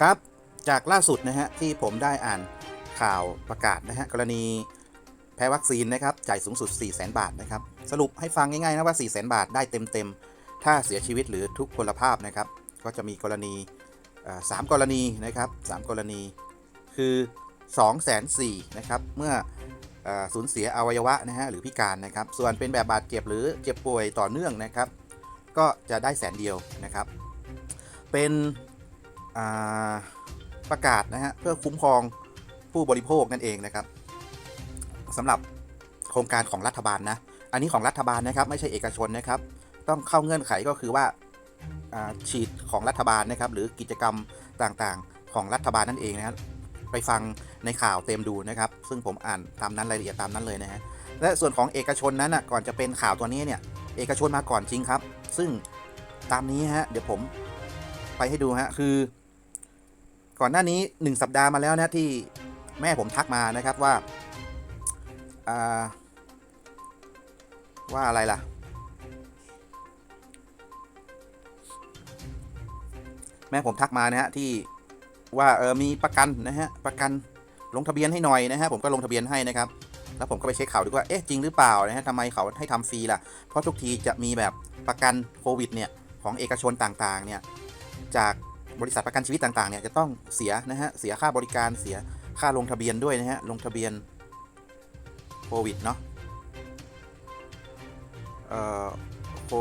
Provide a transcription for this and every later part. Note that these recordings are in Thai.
ครับจากล่าสุดนะฮะที่ผมได้อ่านข่าวประกาศนะฮะกรณีแพ้วัคซีนนะครับจ่ายสูงสุด 4 0 0 0 0 0 บาทนะครับสรุปให้ฟังง่ายๆนะว่า 4 0 0 0 0 0 บาทได้เต็มๆ ถ้าเสียชีวิตหรือทุกพลภาพนะครับ ก็จะมีกรณีสามกรณีนะครับสกรณีคือ2 4 0 0 0 0นะครับเมื่ออสูญเสียอวัยวะนะฮะหรือพิการนะครับส่วนเป็นแบบบาดเจ็บหรือเจ็บป่วยต่อเนื่องนะครับ ก็จะได้แสนเดียวนะครับ เป็น ประกาศนะฮะเพื่อคุ้มครองผู้บริโภคนั่นเองนะครับสำหรับโครงการของรัฐบาลนะ อันนี้ของรัฐบาลนะครับ ไม่ใช่เอกชนนะครับ ต้องเข้าเงื่อนไขก็คือว่าอ่าฉีดของรัฐบาลนะครับ หรือกิจกรรมต่างๆของรัฐบาลนั่นเองนะครับไปฟังในข่าวเต็มดูนะครับ ซึ่งผมอ่านตามนั้นรายละเอียดตามนั้นเลยนะฮะและส่วนของเอกชนนั้นนะก่อนจะเป็นข่าวตัวนี้เนี่ย เอกชนมาก่อนจริงครับ ซึ่งตามนี้ฮะเดี๋ยวผมไปให้ดูฮะคือ ก่อนหน้านี้ 1 สัปดาห์มาแล้วนะที่แม่ผมทักมานะครับว่าว่าอะไรล่ะ แม่ผมทักมานะฮะที่ว่าเออมีประกันนะฮะประกันลงทะเบียนให้หน่อยนะฮะผมก็ลงทะเบียนให้นะครับ แล้วผมก็ไปเช็คข่าวดูว่าเอ๊ะจริงหรือเปล่านะฮะทำไมเขาให้ทำฟรีล่ะ เพราะทุกทีจะมีแบบประกันโควิดเนี่ยของเอกชนต่างๆเนี่ยจาก บริษัทประกันชีวิตต่างๆเนี่ยจะต้องเสียนะฮะเสียค่าบริการเสียค่าลงทะเบียนด้วยนะฮะลงทะเบียนโควิดเนาะเอ่อโค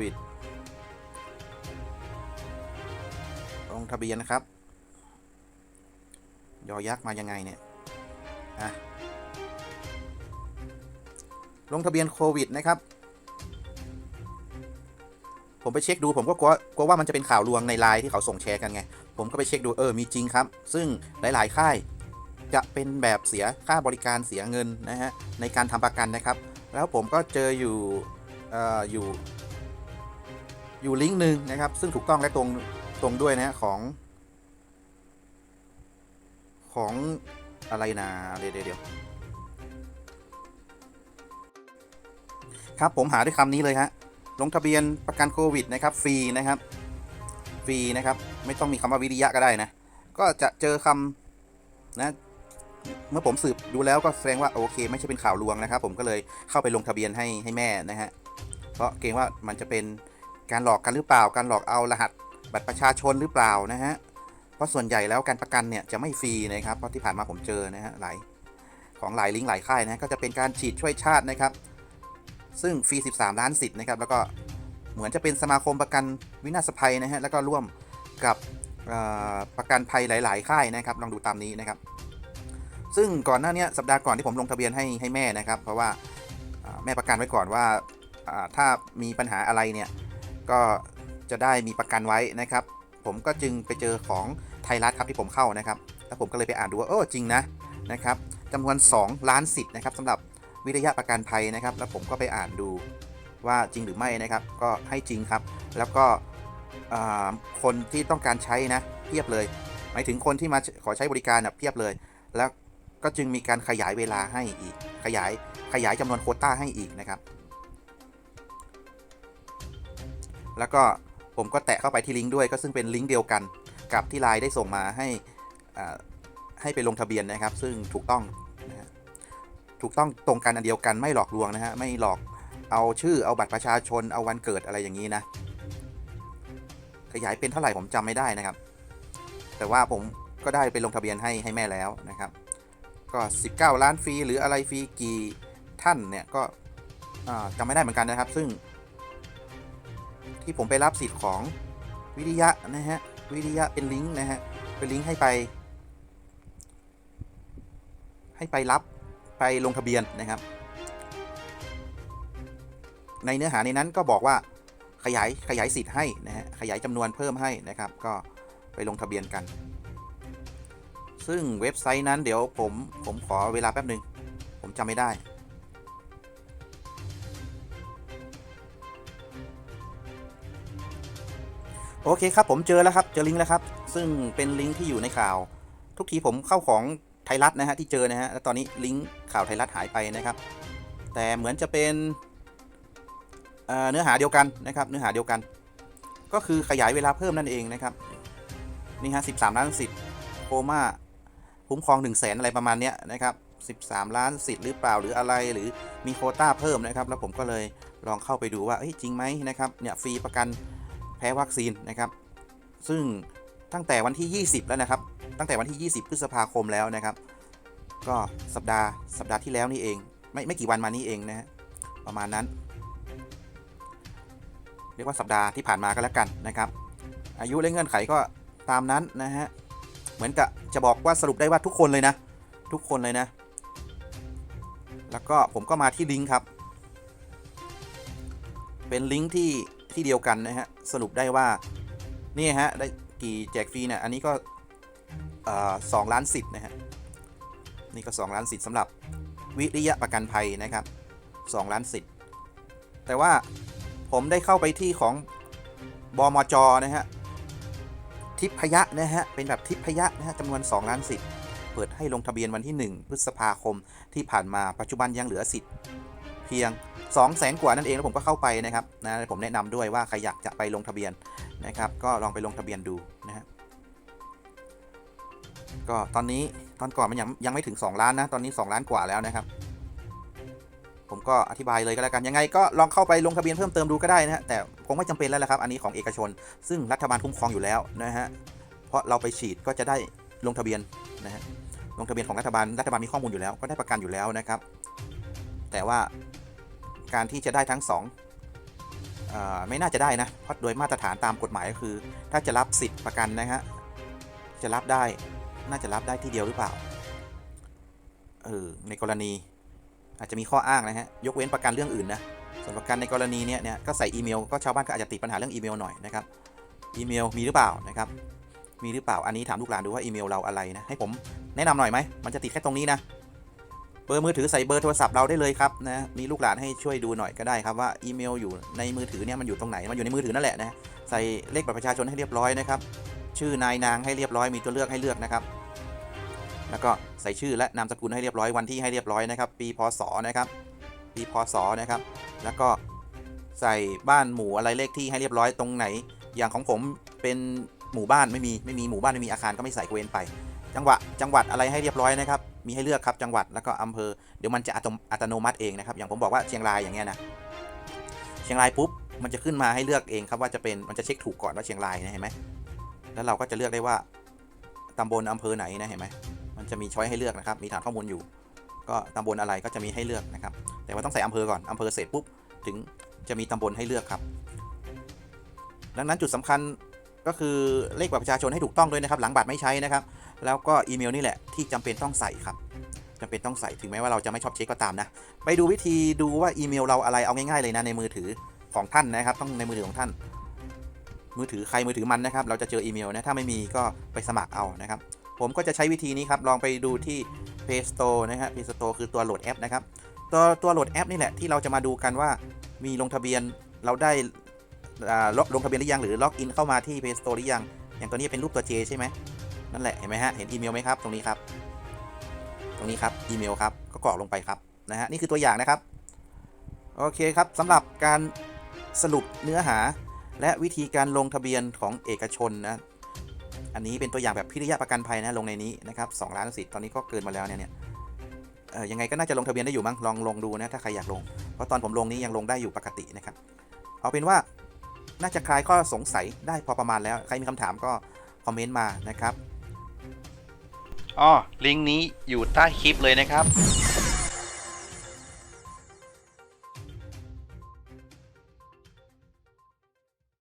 วิดลงทะเบียนนะครับยอยักษ์มายังไงเนี่ยอะลงทะเบียนโควิดนะครับ ผมไปเช็คดูผมก็กลัวกลัวว่ามันจะเป็นข่าวลวงในไลน์ที่เขาส่งแชร์กันไง ผมก็ไปเช็คดูเออมีจริงครับ ซึ่งหลาย ๆ ค่ายจะเป็นแบบเสียค่าบริการเสียเงินนะฮะในการทำประกันนะครับ แล้วผมก็เจออยู่เอ่ออยู่ อยู่ลิงก์หนึ่งนะครับ ซึ่งถูกต้องและตรงตรงด้วยนะฮะของ ของอะไรนะเดี๋ยวเดี๋ยวครับผมหาด้วยคำนี้เลยฮะ ลงทะเบียนประกันโควิดนะครับฟรีนะครับฟรีนะครับ ไม่ต้องมีคำว่าวิริยะก็ได้นะ ก็จะเจอคำนะเมื่อผมสืบดูแล้วก็แสดงว่าโอเค ไม่ใช่เป็นข่าวลวงนะครับ ผมก็เลยเข้าไปลงทะเบียนให้ให้แม่นะฮะเพราะเกรงว่ามันจะเป็นการหลอกกันหรือเปล่า การหลอกเอารหัสบัตรประชาชนหรือเปล่านะฮะเพราะส่วนใหญ่แล้วการประกันเนี่ยจะไม่ฟรีนะครับเพราะที่ผ่านมาผมเจอนะฮะหลายของหลายลิงก์หลายค่ายนะก็จะเป็นการฉีดช่วยชาตินะครับ ซึ่งฟรี 13 ล้านสิทธิ์นะครับ แล้วก็เหมือนจะเป็นสมาคมประกันวินาศภัยนะฮะ แล้วก็ร่วมกับประกันภัยหลาย ๆ ค่ายนะครับ ลองดูตามนี้นะครับ ซึ่งก่อนหน้านี้สัปดาห์ก่อนที่ผมลงทะเบียนให้ให้แม่นะครับ เพราะว่าแม่ประกันไว้ก่อนว่าอ่าถ้ามีปัญหาอะไรเนี่ยก็จะได้มีประกันไว้นะครับ ผมก็จึงไปเจอของไทยรัฐครับที่ผมเข้านะครับ แล้วผมก็เลยไปอ่านดูว่าเออจริงนะนะครับจำนวน 2 ล้านสิทธิ์นะครับสำหรับ วิทยาประกันภัยนะครับ แล้วผมก็ไปอ่านดูว่าจริงหรือไม่นะครับ ก็ให้จริงครับ แล้วก็คนที่ต้องการใช้นะเพียบเลย หมายถึงคนที่มาขอใช้บริการนะเพียบเลย แล้วก็จึงมีการขยายเวลาให้อีก ขยายขยายจำนวนโคต้าให้อีกนะครับ แล้วก็ผมก็แตะเข้าไปที่ลิงก์ด้วยก็ซึ่งเป็นลิงก์เดียวกันกับที่ไลน์ได้ส่งมาให้อ่าให้ไปลงทะเบียนนะครับ ซึ่งถูกต้อง ถูกต้องตรงกันอันเดียวกันไม่หลอกลวงนะฮะไม่หลอกเอาชื่อเอาบัตรประชาชนเอาวันเกิดอะไรอย่างนี้นะ ขยายเป็นเท่าไหร่ผมจำไม่ได้นะครับ แต่ว่าผมก็ได้ไปลงทะเบียนให้ให้แม่แล้วนะครับ ก็ 19 ล้านฟรีหรืออะไรฟรีกี่ท่านเนี่ยก็จำไม่ได้เหมือนกันนะครับ ซึ่ง ที่ผมไปรับสิทธิ์ของวิริยะนะฮะวิริยะเป็นลิงก์นะฮะเป็นลิงก์ให้ไป ให้ไปรับ ไปลงทะเบียนนะครับ ในเนื้อหาในนั้นก็บอกว่าขยายขยายสิทธิ์ให้นะฮะขยายจำนวนเพิ่มให้นะครับ ก็ไปลงทะเบียนกัน ซึ่งเว็บไซต์นั้นเดี๋ยวผมผมขอเวลาแป๊บหนึ่งผมจำไม่ได้โอเคครับผมเจอแล้วครับเจอลิงก์แล้วครับ ซึ่งเป็นลิงก์ที่อยู่ในข่าว ทุกทีผมเข้าของ ไทยรัฐนะฮะที่เจอนะฮะแล้วตอนนี้ลิงก์ข่าวไทยรัฐหายไปนะครับ แต่เหมือนจะเป็นเเนื้อหาเดียวกันนะครับ เนื้อหาเดียวกัน ก็คือขยายเวลาเพิ่มนั่นเองนะครับนี่ฮะ13ล้านสิทธิ์โคม่าคุ้มครอง1 0 0 0 0แสนอะไรประมาณเนี้ยนะครับ13ล้านสิทธิ์หรือเปล่าหรืออะไรหรือมีโคต้าเพิ่มนะครับ แล้วผมก็เลยลองเข้าไปดูว่าจริงไหมนะครับเนี่ยฟรีประกันแพ้วัคซีนนะครับ ซึ่ง ตั้งแต่วันที่ 20 แล้วนะครับ ตั้งแต่วันที่ 20 พฤษภาคมแล้วนะครับ ก็สัปดาห์สัปดาห์ที่แล้วนี่เอง ไม่ไม่กี่วันมานี้เองนะฮะประมาณนั้น เรียกว่าสัปดาห์ที่ผ่านมาก็แล้วกันนะครับ อายุและเงื่อนไขก็ตามนั้นนะฮะเหมือนกับจะบอกว่าสรุปได้ว่าทุกคนเลยนะ ทุกคนเลยนะ แล้วก็ผมก็มาที่ลิงก์ครับ เป็นลิงก์ที่ที่เดียวกันนะฮะสรุปได้ว่านี่ฮะได้ กี่แจกฟรีเนี่ยอันนี้ก็สองล้านสิทธิ์นะฮะนี่ก็ 2 ล้านสิทธิ์สำหรับวิริยะประกันภัยนะครับ 2 ล้านสิทธิ์แต่ว่าผมได้เข้าไปที่ของบมจนะฮะทิพยะนะฮะเป็นแบบทิพยะนะฮะจำนวน 2 ล้านสิทธิ์เปิดให้ลงทะเบียนวันที่ 1 พฤษภาคมที่ผ่านมาปัจจุบันยังเหลือสิทธิ์เพียง 2 0 0แสนกว่านั่นเองแล้วผมก็เข้าไปนะครับนะผมแนะนำด้วยว่าใครอยากจะไปลงทะเบียน นะครับ ก็ลองไปลงทะเบียนดูนะฮะก็ตอนนี้ตอนก่อนมันยังยังไม่ถึง 2 ล้านนะ ตอนนี้ 2 ล้านกว่าแล้วนะครับ ผมก็อธิบายเลยก็แล้วกัน ยังไงก็ลองเข้าไปลงทะเบียนเพิ่มเติมดูก็ได้นะฮะ แต่คงไม่จำเป็นแล้วละครับ อันนี้ของเอกชน ซึ่งรัฐบาลคุ้มครองอยู่แล้วนะฮะ เพราะเราไปฉีดก็จะได้ลงทะเบียนนะฮะ ลงทะเบียนของรัฐบาล รัฐบาลมีข้อมูลอยู่แล้ว ก็ได้ประกันอยู่แล้วนะครับ แต่ว่าการที่จะได้ทั้งสอง ไม่น่าจะได้นะ เพราะโดยมาตรฐานตามกฎหมายก็คือ ถ้าจะรับสิทธิ์ประกันนะฮะจะรับได้น่าจะรับได้ที่เดียวหรือเปล่าเออในกรณีอาจจะมีข้ออ้างนะฮะยกเว้นประกันเรื่องอื่นนะส่วนประกันในกรณีเนี้ยเนี่ยก็ใส่อีเมลก็ชาวบ้านก็อาจจะติดปัญหาเรื่องอีเมลหน่อยนะครับอีเมลมีหรือเปล่านะครับมีหรือเปล่าอันนี้ถามลูกหลานดูว่าอีเมลเราอะไรนะให้ผมแนะนำหน่อยไหมมันจะติดแค่ตรงนี้นะ เบอร์มือถือใส่เบอร์โทรศัพท์เราได้เลยครับนะมีลูกหลานให้ช่วยดูหน่อยก็ได้ครับว่าอีเมลอยู่ในมือถือเนี่ยมันอยู่ตรงไหนมันอยู่ในมือถือนั่นแหละนะใส่เลขบัตรประชาชนให้เรียบร้อยนะครับชื่อนายนางให้เรียบร้อยมีตัวเลือกให้เลือกนะครับ แล้วก็ใส่ชื่อและนามสกุลให้เรียบร้อยวันที่ให้เรียบร้อยนะครับปีพศนะครับปีพศนะครับ แล้วก็ใส่บ้านหมู่อะไรเลขที่ให้เรียบร้อยตรงไหน อย่างของผมเป็นหมู่บ้านไม่มีไม่มีหมู่บ้านไม่มีอาคารก็ไม่ใส่เกวนไป จังหวะจังหวัดอะไรให้เรียบร้อยนะครับ มีให้เลือกครับจังหวัดแล้วก็อำเภอ เดี๋ยวมันจะอัตโนอัตโนมัติเองนะครับ อย่างผมบอกว่าเชียงรายอย่างเงี้ยนะ เชียงรายปุ๊บมันจะขึ้นมาให้เลือกเองครับว่าจะเป็นมันจะเช็คถูกก่อนว่าเชียงรายนะเห็นไหมแล้วเราก็จะเลือกได้ว่าตำบลอำเภอไหนนะเห็นไหมมันจะมีช้อยให้เลือกนะครับ มีฐานข้อมูลอยู่ ก็ตำบลอะไรก็จะมีให้เลือกนะครับ แต่ว่าต้องใส่อำเภอก่อนอำเภอเสร็จปุ๊บถึงจะมีตำบลให้เลือกครับ ดังนั้นจุดสำคัญก็คือเลขบัตรประชาชนให้ถูกต้องด้วยนะครับ หลังบัตรไม่ใช้นะครับ แล้วก็อีเมลนี่แหละที่จำเป็นต้องใส่ครับจำเป็นต้องใส่ถึงแม้ว่าเราจะไม่ชอบเช็คก็ตามนะ ไปดูวิธีดูว่าอีเมลเราอะไรเอาง่ายๆเลยนะในมือถือของท่านนะครับ ต้องในมือถือของท่าน มือถือใครมือถือมันนะครับ เราจะเจออีเมลนะถ้าไม่มีก็ไปสมัครเอานะครับ ผมก็จะใช้วิธีนี้ครับลองไปดูที่ Play Store นะฮะ Play Store คือตัวโหลดแอปนะครับตัวตัวโหลดแอปนี่แหละที่เราจะมาดูกันว่ามีลงทะเบียนเราได้ลลงทะเบียนหรือยังหรือล็อกอินเข้ามาที่ Play Store หรือยัง อย่างตัวนี้เป็นรูปตัว J ใช่ไหม นั่นแหละเห็นไหมฮะเห็นอีเมลไหมครับตรงนี้ครับ ตรงนี้ครับอีเมลครับก็กรอกลงไปครับนะฮะนี่คือตัวอย่างนะครับโอเคครับสำหรับการสรุปเนื้อหา และวิธีการลงทะเบียนของเอกชนนะอันนี้เป็นตัวอย่างแบบพิริยะประกันภัยนะลงในนี้นะครับ2ล้านสิทธิ์ตอนนี้ก็เกินมาแล้วเนี่ยเนี่ยเออยังไงก็น่าจะลงทะเบียนได้อยู่มั้งลองลงดูนะถ้าใครอยากลง เพราะตอนผมลงนี้ยังลงได้อยู่ปกตินะครับ เอาเป็นว่าน่าจะคลายข้อสงสัยได้พอประมาณแล้ว ใครมีคำถามก็คอมเมนต์มานะครับ อ๋อลิงก์นี้อยู่ใต้คลิปเลยนะครับ